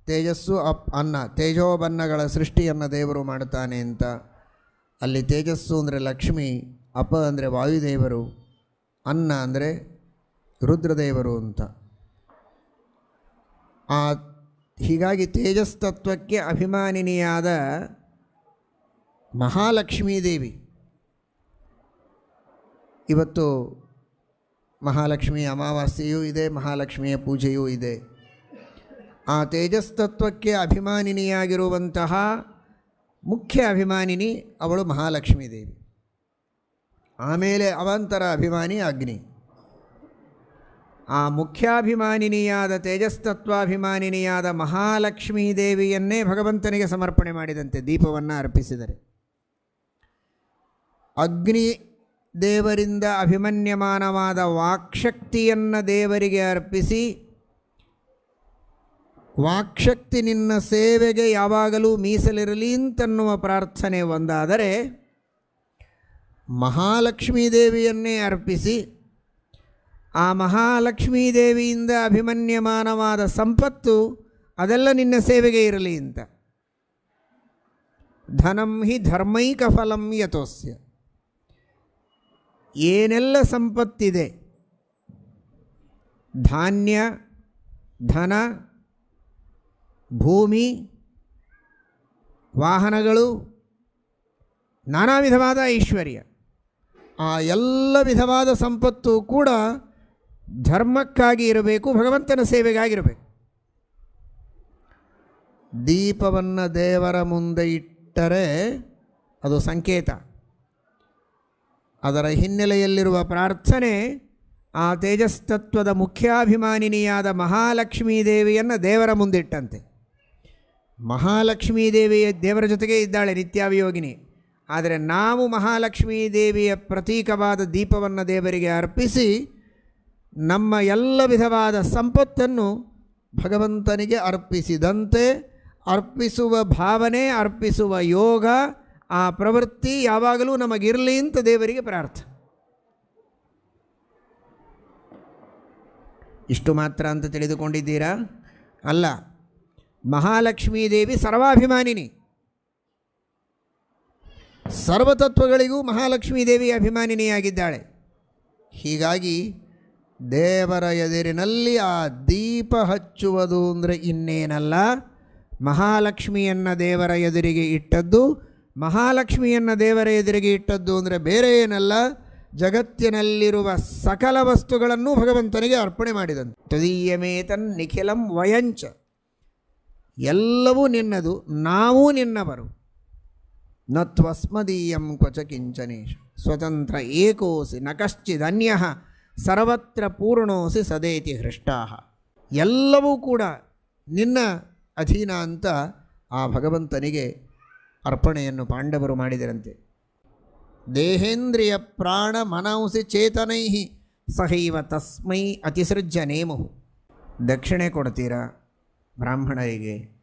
ತೇಜಸ್ಸು ಅಪ್ ಅನ್ನ ತೇಜೋಬನ್ನಗಳ ಸೃಷ್ಟಿಯನ್ನು ದೇವರು ಮಾಡ್ತಾನೆ ಅಂತ. ಅಲ್ಲಿ ತೇಜಸ್ಸು ಅಂದರೆ ಲಕ್ಷ್ಮಿ, ಅಪ ಅಂದರೆ ವಾಯುದೇವರು ಅನ್ನ ಅಂದರೆ ರುದ್ರದೇವರು ಅಂತ. ಆ ಹೀಗಾಗಿ ತೇಜಸ್ತತ್ವಕ್ಕೆ ಅಭಿಮಾನಿನಿಯಾದ ಮಹಾಲಕ್ಷ್ಮೀ ದೇವಿ. ಇವತ್ತು ಮಹಾಲಕ್ಷ್ಮಿ ಅಮಾವಾಸ್ಯೆಯೂ ಇದೆ, ಮಹಾಲಕ್ಷ್ಮಿಯ ಪೂಜೆಯೂ ಇದೆ. ಆ ತೇಜಸ್ತತ್ವಕ್ಕೆ ಅಭಿಮಾನಿನಿಯಾಗಿರುವಂತಹ ಮುಖ್ಯ ಅಭಿಮಾನಿನಿ ಅವಳು ಮಹಾಲಕ್ಷ್ಮೀ ದೇವಿ. ಆಮೇಲೆ ಅವಂತರ ಅಭಿಮಾನಿ ಅಗ್ನಿ. ಆ ಮುಖ್ಯಾಭಿಮಾನಿನಿಯಾದ ತೇಜಸ್ತತ್ವಾಭಿಮಾನಿನಿಯಾದ ಮಹಾಲಕ್ಷ್ಮೀ ದೇವಿಯನ್ನೇ ಭಗವಂತನಿಗೆ ಸಮರ್ಪಣೆ ಮಾಡಿದಂತೆ ದೀಪವನ್ನು ಅರ್ಪಿಸಿದರೆ. ಅಗ್ನಿ ದೇವರಿಂದ ಅಭಿಮನ್ಯಮಾನವಾದ ವಾಕ್ಶಕ್ತಿಯನ್ನು ದೇವರಿಗೆ ಅರ್ಪಿಸಿ, ವಾಕ್ಶಕ್ತಿ ನಿನ್ನ ಸೇವೆಗೆ ಯಾವಾಗಲೂ ಮೀಸಲಿರಲಿ ಅಂತನ್ನುವ ಪ್ರಾರ್ಥನೆ ಒಂದಾದರೆ ಮಹಾಲಕ್ಷ್ಮೀ ದೇವಿಯನ್ನೇ ಅರ್ಪಿಸಿ ಆ ಮಹಾಲಕ್ಷ್ಮೀ ದೇವಿಯಿಂದ ಅಭಿಮನ್ಯಮಾನವಾದ ಸಂಪತ್ತು ಅದೆಲ್ಲ ನಿನ್ನ ಸೇವೆಗೆ ಇರಲಿ ಅಂತ. ಧನಂ ಹಿ ಧರ್ಮೈಕ ಫಲಂ ಯಥೋಸ್ಯ ಏನೆಲ್ಲ ಸಂಪತ್ತಿದೆ? ಧಾನ್ಯ, ಧನ, ಭೂಮಿ, ವಾಹನಗಳು, ನಾನಾ ವಿಧವಾದ ಐಶ್ವರ್ಯ. ಆ ಎಲ್ಲ ವಿಧವಾದ ಸಂಪತ್ತು ಕೂಡ ಧರ್ಮಕ್ಕಾಗಿ ಇರಬೇಕು, ಭಗವಂತನ ಸೇವೆಗಾಗಿರಬೇಕು. ದೀಪವನ್ನು ದೇವರ ಮುಂದೆ ಇಟ್ಟರೆ ಅದು ಸಂಕೇತ. ಅದರ ಹಿನ್ನೆಲೆಯಲ್ಲಿರುವ ಪ್ರಾರ್ಥನೆ ಆ ತೇಜಸ್ತತ್ವದ ಮುಖ್ಯಾಭಿಮಾನಿನಿಯಾದ ಮಹಾಲಕ್ಷ್ಮೀ ದೇವಿಯನ್ನು ದೇವರ ಮುಂದಿಟ್ಟಂತೆ ಮಹಾಲಕ್ಷ್ಮೀ ದೇವಿಯ ದೇವರ ಜೊತೆಗೆ ಇದ್ದಾಳೆ ನಿತ್ಯಾಭಿಯೋಗಿನಿ. ಆದರೆ ನಾವು ಮಹಾಲಕ್ಷ್ಮೀ ದೇವಿಯ ಪ್ರತೀಕವಾದ ದೀಪವನ್ನು ದೇವರಿಗೆ ಅರ್ಪಿಸಿ ನಮ್ಮ ಎಲ್ಲ ವಿಧವಾದ ಸಂಪತ್ತನ್ನು ಭಗವಂತನಿಗೆ ಅರ್ಪಿಸಿದಂತೆ ಅರ್ಪಿಸುವ ಭಾವನೆ, ಅರ್ಪಿಸುವ ಯೋಗ, ಆ ಪ್ರವೃತ್ತಿ ಯಾವಾಗಲೂ ನಮಗಿರಲಿ ಅಂತ ದೇವರಿಗೆ ಪ್ರಾರ್ಥನೆ. ಇಷ್ಟು ಮಾತ್ರ ಅಂತ ತಿಳಿದುಕೊಂಡಿದ್ದೀರಾ? ಅಲ್ಲ, ಮಹಾಲಕ್ಷ್ಮೀ ದೇವಿ ಸರ್ವಾಭಿಮಾನಿನಿ. ಸರ್ವತತ್ವಗಳಿಗೂ ಮಹಾಲಕ್ಷ್ಮೀ ದೇವಿ ಅಭಿಮಾನಿನಿಯಾಗಿದ್ದಾಳೆ. ಹೀಗಾಗಿ ದೇವರ ಎದುರಿನಲ್ಲಿ ಆ ದೀಪ ಹಚ್ಚುವುದು ಅಂದರೆ ಇನ್ನೇನಲ್ಲ, ಮಹಾಲಕ್ಷ್ಮಿಯನ್ನು ದೇವರ ಎದುರಿಗೆ ಇಟ್ಟದ್ದು, ಮಹಾಲಕ್ಷ್ಮಿಯನ್ನು ದೇವರ ಎದುರಿಗೆ ಇಟ್ಟದ್ದು ಅಂದರೆ ಬೇರೆ ಏನಲ್ಲ, ಜಗತ್ತಿನಲ್ಲಿರುವ ಸಕಲ ವಸ್ತುಗಳನ್ನು ಭಗವಂತನಿಗೆ ಅರ್ಪಣೆ ಮಾಡಿದಂತೆ. ತದೀಯಮೇತನ್ ನಿಖಿಲಂ ವಯಂಚ. ಎಲ್ಲವೂ ನಿನ್ನದು, ನಾವೂ ನಿನ್ನವರು. ನ ಕ್ವಚ ಕಿಂಚನೇಶ ಸ್ವತಂತ್ರ ಏಕೋಸಿ ನ ಕಶ್ಚಿದನ್ಯ ಸರ್ವತ್ರ ಪೂರ್ಣೋಸಿ ಸದೇತಿ ಹೃಷ್ಟಾ. ಎಲ್ಲವೂ ಕೂಡ ನಿನ್ನ ಅಧೀನ ಅಂತ ಆ ಭಗವಂತನಿಗೆ ಅರ್ಪಣೆಯನ್ನು ಪಾಂಡವರು ಮಾಡಿದರಂತೆ. ದೇಹೇಂದ್ರಿಯ ಪ್ರಾಣ ಮನಂಸಿ ಚೇತನೈ ಸಹೈವ ತಸ್ಮೈ ಅತಿಸೃಜ್ಯ ನೇಮು ದಕ್ಷಿಣೆ ಕೊಡ್ತೀರಾ ಬ್ರಾಹ್ಮಣರಿಗೆ?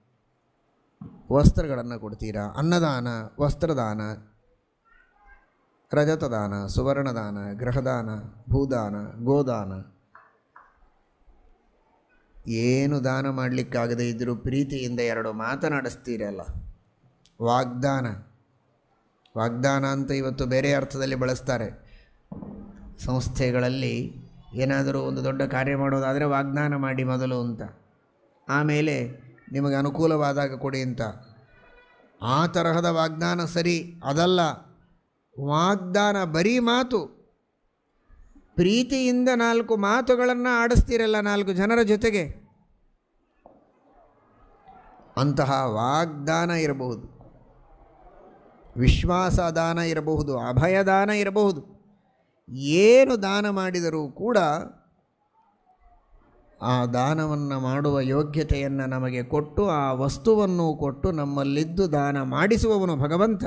ವಸ್ತ್ರಗಳನ್ನು ಕೊಡ್ತೀರಾ? ಅನ್ನದಾನ, ವಸ್ತ್ರದಾನ, ರಜತದಾನ, ಸುವರ್ಣದಾನ, ಗ್ರಹದಾನ, ಭೂದಾನ, ಗೋದಾನ. ಏನು ದಾನ ಮಾಡಲಿಕ್ಕಾಗದೇ ಇದ್ದರೂ ಪ್ರೀತಿಯಿಂದ ಎರಡು ಮಾತನಾಡಿಸ್ತೀರಲ್ಲ ವಾಗ್ದಾನ. ವಾಗ್ದಾನ ಅಂತ ಇವತ್ತು ಬೇರೆ ಅರ್ಥದಲ್ಲಿ ಬಳಸ್ತಾರೆ. ಸಂಸ್ಥೆಗಳಲ್ಲಿ ಏನಾದರೂ ಒಂದು ದೊಡ್ಡ ಕಾರ್ಯ ಮಾಡೋದಾದರೆ ವಾಗ್ದಾನ ಮಾಡಿ ಮೊದಲು ಅಂತ. ಆಮೇಲೆ ನಿಮಗೆ ಅನುಕೂಲವಾದಾಗ ಕೊಡಿ ಅಂತ. ಆ ತರಹದ ವಾಗ್ದಾನ ಸರಿ, ಅದಲ್ಲ. ವಾಗ್ದಾನ ಬರೀ ಮಾತು. ಪ್ರೀತಿಯಿಂದ ನಾಲ್ಕು ಮಾತುಗಳನ್ನು ಆಡಿಸ್ತೀರಲ್ಲ ನಾಲ್ಕು ಜನರ ಜೊತೆಗೆ. ಅಂತಹ ವಾಗ್ದಾನ ಇರಬಹುದು. ವಿಶ್ವಾಸದಾನ ಇರಬಹುದು, ಅಭಯದಾನ ಇರಬಹುದು. ಏನು ದಾನ ಮಾಡಿದರೂ ಕೂಡ ಆ ದಾನವನ್ನು ಮಾಡುವ ಯೋಗ್ಯತೆಯನ್ನು ನಮಗೆ ಕೊಟ್ಟು, ಆ ವಸ್ತುವನ್ನು ಕೊಟ್ಟು ನಮ್ಮಲ್ಲಿದ್ದು ದಾನ ಮಾಡಿಸುವವನು ಭಗವಂತ.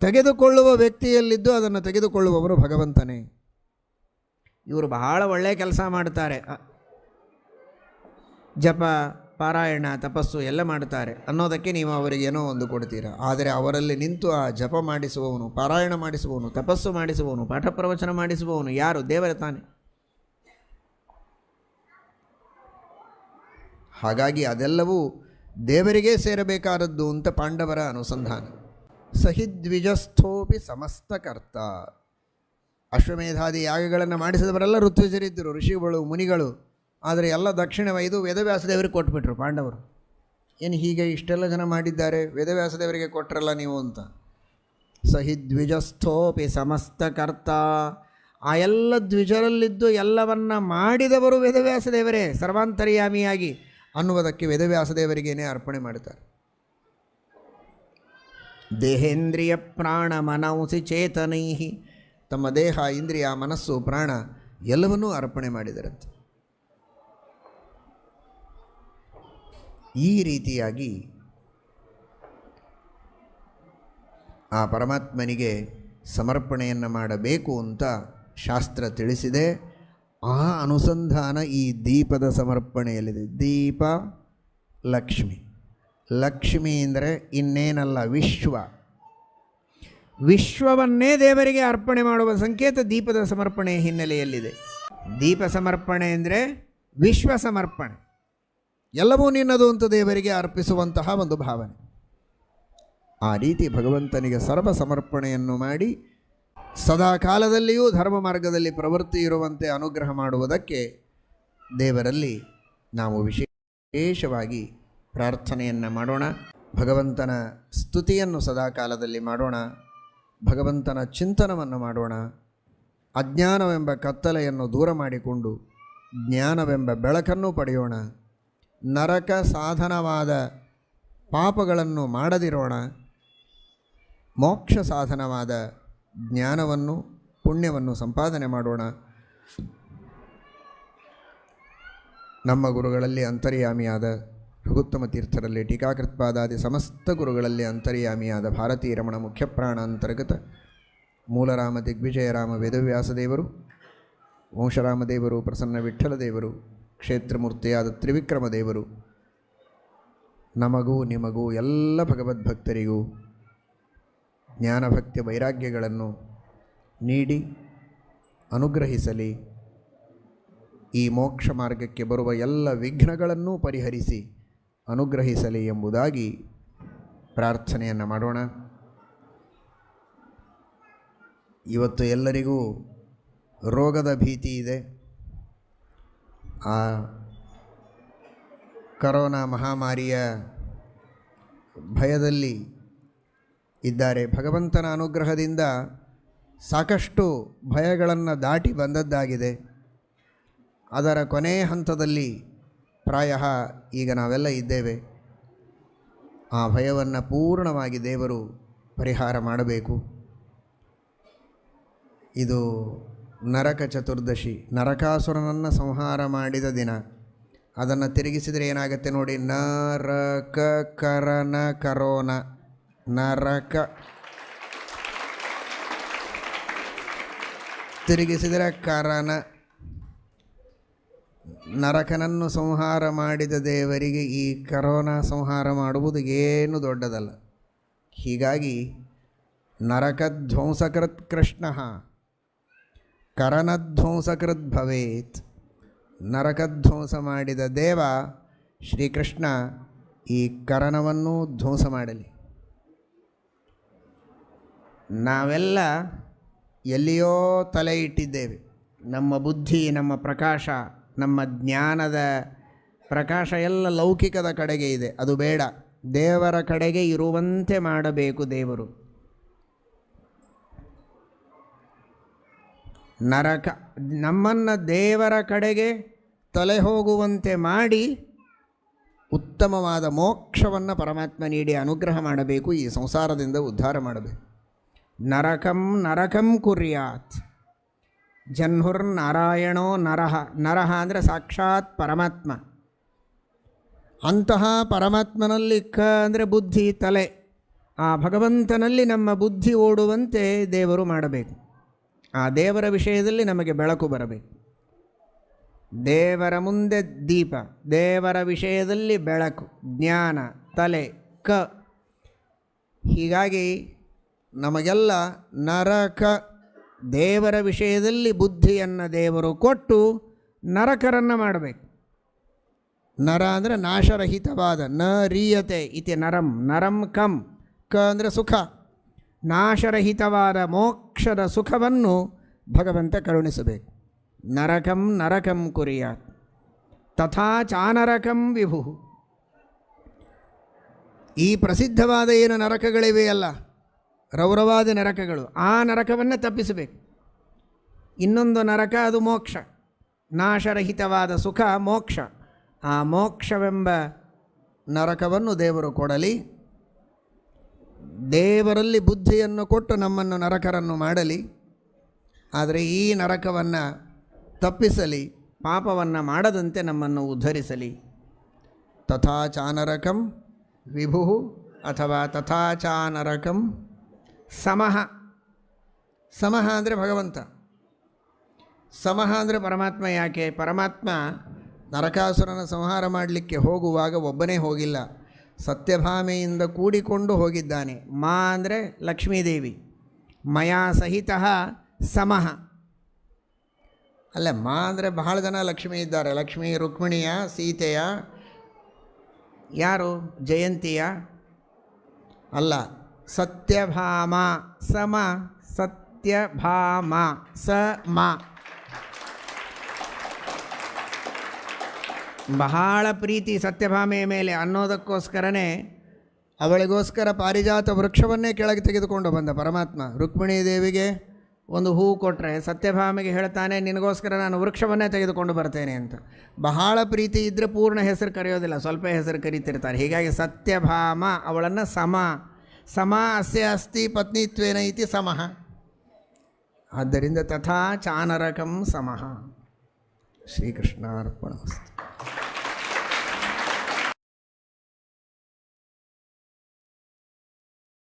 ತೆಗೆದುಕೊಳ್ಳುವ ವ್ಯಕ್ತಿಯಲ್ಲಿದ್ದು ಅದನ್ನು ತೆಗೆದುಕೊಳ್ಳುವವರು ಭಗವಂತನೇ. ಇವರು ಬಹಳ ಒಳ್ಳೆಯ ಕೆಲಸ ಮಾಡ್ತಾರೆ. ಜಪ, ಪಾರಾಯಣ, ತಪಸ್ಸು ಎಲ್ಲ ಮಾಡ್ತಾರೆ ಅನ್ನೋದಕ್ಕೆ ನೀವು ಅವರಿಗೇನೋ ಒಂದು ಕೊಡ್ತೀರಾ. ಆದರೆ ಅವರಲ್ಲಿ ನಿಂತು ಆ ಜಪ ಮಾಡಿಸುವವನು, ಪಾರಾಯಣ ಮಾಡಿಸುವವನು, ತಪಸ್ಸು ಮಾಡಿಸುವವನು, ಪಾಠ ಪ್ರವಚನ ಮಾಡಿಸುವವನು ಯಾರು? ದೇವರ ತಾನೆ. ಹಾಗಾಗಿ ಅದೆಲ್ಲವೂ ದೇವರಿಗೆ ಸೇರಬೇಕಾದದ್ದು ಅಂತ ಪಾಂಡವರ ಅನುಸಂಧಾನ. ಸಹಿದ್ವಿಜಸ್ಥೋಪಿ ಸಮಸ್ತಕರ್ತ. ಅಶ್ವಮೇಧಾದಿ ಯಾಗಗಳನ್ನು ಮಾಡಿಸಿದವರೆಲ್ಲ ಋತ್ವಿಜರಿದ್ದರು, ಋಷಿಗಳು, ಮುನಿಗಳು. ಆದರೆ ಎಲ್ಲ ದಕ್ಷಿಣ ವೈದು ವೇದವ್ಯಾಸದೇವರಿಗೆ ಕೊಟ್ಬಿಟ್ರು ಪಾಂಡವರು. ಏನು ಹೀಗೆ ಇಷ್ಟೆಲ್ಲ ಜನ ಮಾಡಿದ್ದಾರೆ, ವೇದವ್ಯಾಸದೇವರಿಗೆ ಕೊಟ್ಟರಲ್ಲ ನೀವು ಅಂತ. ಸಹಿ ದ್ವಿಜಸ್ಥೋಪಿ ಸಮಸ್ತಕರ್ತ. ಆ ಎಲ್ಲ ದ್ವಿಜರಲ್ಲಿದ್ದು ಎಲ್ಲವನ್ನ ಮಾಡಿದವರು ವೇದವ್ಯಾಸದೇವರೇ, ಸರ್ವಾಂತರ್ಯಾಮಿಯಾಗಿ. ಅನ್ನುವುದಕ್ಕೆ ವೇದವ್ಯಾಸದೇವರಿಗೇನೆ ಅರ್ಪಣೆ ಮಾಡುತ್ತಾರೆ. ದೇಹೇಂದ್ರಿಯ ಪ್ರಾಣ ಮನೌಸಿ ಚೇತನೈ ತಮ್ಮ ದೇಹ, ಇಂದ್ರಿಯ, ಮನಸ್ಸು, ಪ್ರಾಣ ಎಲ್ಲವನ್ನೂ ಅರ್ಪಣೆ ಮಾಡಿದರಂತೆ. ಈ ರೀತಿಯಾಗಿ ಆ ಪರಮಾತ್ಮನಿಗೆ ಸಮರ್ಪಣೆಯನ್ನು ಮಾಡಬೇಕು ಅಂತ ಶಾಸ್ತ್ರ ತಿಳಿಸಿದೆ. ಆ ಅನುಸಂಧಾನ ಈ ದೀಪದ ಸಮರ್ಪಣೆಯಲ್ಲಿದೆ. ದೀಪ, ಲಕ್ಷ್ಮಿ. ಲಕ್ಷ್ಮಿ ಅಂದರೆ ಇನ್ನೇನಲ್ಲ, ವಿಶ್ವ. ವಿಶ್ವವನ್ನೇ ದೇವರಿಗೆ ಅರ್ಪಣೆ ಮಾಡುವ ಸಂಕೇತ ದೀಪದ ಸಮರ್ಪಣೆ ಹಿನ್ನೆಲೆಯಲ್ಲಿದೆ. ದೀಪ ಸಮರ್ಪಣೆ ಅಂದರೆ ವಿಶ್ವ ಸಮರ್ಪಣೆ. ಎಲ್ಲವೂ ನಿನ್ನದು ಅಂತ ದೇವರಿಗೆ ಅರ್ಪಿಸುವಂತಹ ಒಂದು ಭಾವನೆ. ಆ ರೀತಿ ಭಗವಂತನಿಗೆ ಸರ್ವ ಸಮರ್ಪಣೆಯನ್ನು ಮಾಡಿ ಸದಾ ಕಾಲದಲ್ಲಿಯೂ ಧರ್ಮ ಮಾರ್ಗದಲ್ಲಿ ಪ್ರವೃತ್ತಿ ಇರುವಂತೆ ಅನುಗ್ರಹ ಮಾಡುವುದಕ್ಕೆ ದೇವರಲ್ಲಿ ನಾವು ವಿಶೇಷವಾಗಿ ಪ್ರಾರ್ಥನೆಯನ್ನು ಮಾಡೋಣ. ಭಗವಂತನ ಸ್ತುತಿಯನ್ನು ಸದಾ ಕಾಲದಲ್ಲಿ ಮಾಡೋಣ. ಭಗವಂತನ ಚಿಂತನವನ್ನು ಮಾಡೋಣ. ಅಜ್ಞಾನವೆಂಬ ಕತ್ತಲೆಯನ್ನು ದೂರ ಮಾಡಿಕೊಂಡು ಜ್ಞಾನವೆಂಬ ಬೆಳಕನ್ನು ಪಡೆಯೋಣ. ನರಕ ಸಾಧನವಾದ ಪಾಪಗಳನ್ನು ಮಾಡದಿರೋಣ. ಮೋಕ್ಷ ಸಾಧನವಾದ ಜ್ಞಾನವನ್ನು, ಪುಣ್ಯವನ್ನು ಸಂಪಾದನೆ ಮಾಡೋಣ. ನಮ್ಮ ಗುರುಗಳಲ್ಲಿ ಅಂತರ್ಯಾಮಿಯಾದ ರಘುತ್ತಮ ತೀರ್ಥರಲ್ಲಿ ಟೀಕಾಕೃತ್ಪಾದಾದಿ ಸಮಸ್ತ ಗುರುಗಳಲ್ಲಿ ಅಂತರ್ಯಾಮಿಯಾದ ಭಾರತೀಯ ರಮಣ ಮುಖ್ಯಪ್ರಾಣ ಅಂತರ್ಗತ ಮೂಲರಾಮ ದಿಗ್ವಿಜಯರಾಮ ವಂಶರಾಮ ದೇವರು ಪ್ರಸನ್ನ ವಿಠ್ಠಲದೇವರು ಕ್ಷೇತ್ರಮೂರ್ತಿಯಾದ ತ್ರಿವಿಕ್ರಮ ದೇವರು ನಮಗೂ ನಿಮಗೂ ಎಲ್ಲ ಭಗವದ್ಭಕ್ತರಿಗೂ ಜ್ಞಾನಭಕ್ತಿ ವೈರಾಗ್ಯಗಳನ್ನು ನೀಡಿ, ಅನುಗ್ರಹಿಸಲಿ. ಈ ಮೋಕ್ಷ ಮಾರ್ಗಕ್ಕೆ ಬರುವ ಎಲ್ಲ ವಿಘ್ನಗಳನ್ನೂ ಪರಿಹರಿಸಿ ಅನುಗ್ರಹಿಸಲಿ ಎಂಬುದಾಗಿ ಪ್ರಾರ್ಥನೆಯನ್ನು ಮಾಡೋಣ. ಇವತ್ತು ಎಲ್ಲರಿಗೂ ರೋಗದ ಭೀತಿ ಇದೆ. ಆ ಕರೋನಾ ಮಹಾಮಾರಿಯ ಭಯದಲ್ಲಿ ಇದ್ದಾರೆ. ಭಗವಂತನ ಅನುಗ್ರಹದಿಂದ ಸಾಕಷ್ಟು ಭಯಗಳನ್ನು ದಾಟಿ ಬಂದದ್ದಾಗಿದೆ. ಅದರ ಕೊನೆಯ ಹಂತದಲ್ಲಿ ಪ್ರಾಯ ಈಗ ನಾವೆಲ್ಲ ಇದ್ದೇವೆ. ಆ ಭಯವನ್ನು ಪೂರ್ಣವಾಗಿ ದೇವರು ಪರಿಹಾರ ಮಾಡಬೇಕು. ಇದು ನರಕ ಚತುರ್ದಶಿ, ನರಕಾಸುರನನ್ನು ಸಂಹಾರ ಮಾಡಿದ ದಿನ. ಅದನ್ನು ತಿರುಗಿಸಿದರೆ ಏನಾಗುತ್ತೆ ನೋಡಿ, ನರಕ ಕರನ ಕರೋನ. ನರಕ. ತಿರುಗಿಸಿದರೆ ಕರನ. ನರಕನನ್ನು ಸಂಹಾರ ಮಾಡಿದ ದೇವರಿಗೆ ಈ ಕರೋನಾ ಸಂಹಾರ ಮಾಡುವುದು ಏನು ದೊಡ್ಡದಲ್ಲ. ಹೀಗಾಗಿ ನರಕಧ್ವಂಸಕೃತ್ ಕೃಷ್ಣ. ಕರನಧ್ವಂಸಕೃತ್ ಭವೇತ್. ನರಕಧ್ವಂಸ ಮಾಡಿದ ದೇವ ಶ್ರೀಕೃಷ್ಣ ಈ ಕರಣವನ್ನು ಧ್ವಂಸ ಮಾಡಲಿ. ನಾವೆಲ್ಲ ಎಲ್ಲಿಯೋ ತಲೆ ಇಟ್ಟಿದ್ದೇವೆ. ನಮ್ಮ ಬುದ್ಧಿ, ನಮ್ಮ ಪ್ರಕಾಶ, ನಮ್ಮ ಜ್ಞಾನದ ಪ್ರಕಾಶ ಎಲ್ಲ ಲೌಕಿಕದ ಕಡೆಗೆ ಇದೆ. ಅದು ಬೇಡ. ದೇವರ ಕಡೆಗೆ ಇರುವಂತೆ ಮಾಡಬೇಕು ದೇವರು. ನರಕ, ನಮ್ಮನ್ನು ದೇವರ ಕಡೆಗೆ ತಲೆ ಹೋಗುವಂತೆ ಮಾಡಿ ಉತ್ತಮವಾದ ಮೋಕ್ಷವನ್ನು ಪರಮಾತ್ಮ ನೀಡಿ ಅನುಗ್ರಹ ಮಾಡಬೇಕು, ಈ ಸಂಸಾರದಿಂದ ಉದ್ಧಾರ ಮಾಡಬೇಕು. ನರಕಂ ನರಕಂ ಕುರ್ಯಾತ್. ಜನ್ಹುರ್ ನಾರಾಯಣೋ ನರಹ. ನರಹ ಅಂದರೆ ಸಾಕ್ಷಾತ್ ಪರಮಾತ್ಮ. ಅಂತಹ ಪರಮಾತ್ಮನಲ್ಲಿ ಕ ಅಂದರೆ ಬುದ್ಧಿ, ತಲೆ. ಆ ಭಗವಂತನಲ್ಲಿ ನಮ್ಮ ಬುದ್ಧಿ ಓಡುವಂತೆ ದೇವರು ಮಾಡಬೇಕು. ಆ ದೇವರ ವಿಷಯದಲ್ಲಿ ನಮಗೆ ಬೆಳಕು ಬರಬೇಕು. ದೇವರ ಮುಂದೆ ದೀಪ, ದೇವರ ವಿಷಯದಲ್ಲಿ ಬೆಳಕು, ಜ್ಞಾನ, ತಲೆ, ಕ. ಹೀಗಾಗಿ ನಮಗೆಲ್ಲ ನರಕ ದೇವರ ವಿಷಯದಲ್ಲಿ ಬುದ್ಧಿಯನ್ನು ದೇವರು ಕೊಟ್ಟು ನರಕರನ್ನು ಮಾಡಬೇಕು. ನರ ಅಂದರೆ ನಾಶರಹಿತವಾದ, ನ ರೀಯತೆ ಇತಿ ನರಂ ನರಂ ಕಂ, ಕ ಅಂದರೆ ಸುಖ. ನಾಶರಹಿತವಾದ ಮೋಕ್ಷದ ಸುಖವನ್ನು ಭಗವಂತ ಕರುಣಿಸಬೇಕು. ನರಕಂ ನರಕಂ ಕುರಿಯ. ತಥಾ ಚಾನರಕಂ ವಿಭು ಈ ಪ್ರಸಿದ್ಧವಾದ ಏನು ನರಕಗಳಿವೆಯಲ್ಲ? ರೌರವಾದ ನರಕಗಳು. ಆ ನರಕವನ್ನು ತಪ್ಪಿಸಬೇಕು. ಇನ್ನೊಂದು ನರಕ ಅದು ಮೋಕ್ಷ. ನಾಶರಹಿತವಾದ ಸುಖ ಮೋಕ್ಷ. ಆ ಮೋಕ್ಷವೆಂಬ ನರಕವನ್ನು ದೇವರು ಕೊಡಲಿ. ದೇವರಲ್ಲಿ ಬುದ್ಧಿಯನ್ನು ಕೊಟ್ಟು ನಮ್ಮನ್ನು ನರಕರನ್ನು ಮಾಡಲಿ. ಆದರೆ ಈ ನರಕವನ್ನು ತಪ್ಪಿಸಲಿ, ಪಾಪವನ್ನು ಮಾಡದಂತೆ ನಮ್ಮನ್ನು ಉದ್ಧರಿಸಲಿ. ತಥಾಚಾನರಕಂ ವಿಭು ಅಥವಾ ತಥಾ ಚಾನರಕಂ ಸಮಃ ಸಮಹ ಅಂದರೆ ಭಗವಂತ. ಸಮಹ ಅಂದರೆ ಪರಮಾತ್ಮ ಯಾಕೆ? ಪರಮಾತ್ಮ ನರಕಾಸುರನ ಸಂಹಾರ ಮಾಡಲಿಕ್ಕೆ ಹೋಗುವಾಗ ಒಬ್ಬನೇ ಹೋಗಿಲ್ಲ. ಸತ್ಯಭಾಮೆಯಿಂದ ಕೂಡಿಕೊಂಡು ಹೋಗಿದ್ದಾನೆ. ಮಾ ಅಂದರೆ ಲಕ್ಷ್ಮೀದೇವಿ. ಮಯಾ ಸಹಿತ ಸಮಹ. ಅಲ್ಲ, ಮಾ ಅಂದರೆ ಬಹಳ ಜನ ಲಕ್ಷ್ಮಿ ಇದ್ದಾರೆ. ಲಕ್ಷ್ಮೀ, ರುಕ್ಮಿಣಿಯ, ಸೀತೆಯ. ಯಾರು? ಜಯಂತಿಯ. ಅಲ್ಲ ಸತ್ಯಭಾಮ, ಸಮ, ಸತ್ಯಭಾಮ, ಸ, ಮ. ಬಹಳ ಪ್ರೀತಿ ಸತ್ಯಭಾಮೆಯ ಮೇಲೆ ಅನ್ನೋದಕ್ಕೋಸ್ಕರನೇ ಅವಳಿಗೋಸ್ಕರ ಪಾರಿಜಾತ ವೃಕ್ಷವನ್ನೇ ಕೆಳಗೆ ತೆಗೆದುಕೊಂಡು ಬಂದ ಪರಮಾತ್ಮ. ರುಕ್ಮಿಣಿ ದೇವಿಗೆ ಒಂದು ಹೂವು ಕೊಟ್ಟರೆ ಸತ್ಯಭಾಮೆಗೆ ಹೇಳ್ತಾನೆ, ನಿನಗೋಸ್ಕರ ನಾನು ವೃಕ್ಷವನ್ನೇ ತೆಗೆದುಕೊಂಡು ಬರ್ತೇನೆ ಅಂತ. ಬಹಳ ಪ್ರೀತಿ ಇದ್ದರೆ ಪೂರ್ಣ ಹೆಸರು ಕರೆಯೋದಿಲ್ಲ, ಸ್ವಲ್ಪ ಹೆಸರು ಕರೀತಿರ್ತಾರೆ. ಹೀಗಾಗಿ ಸತ್ಯಭಾಮ, ಅವಳನ್ನು ಸಮ. ಸಮ ಅಸ್ಯ ಅಸ್ತಿ ಪತ್ನಿತ್ವೇನ ಇತಿ ಸಮಃ ಆದ್ದರಿಂದ ತಥಾ ಚಾನರಕಂ ಸಮಃ. ಶ್ರೀಕೃಷ್ಣಾರ್ಪಣ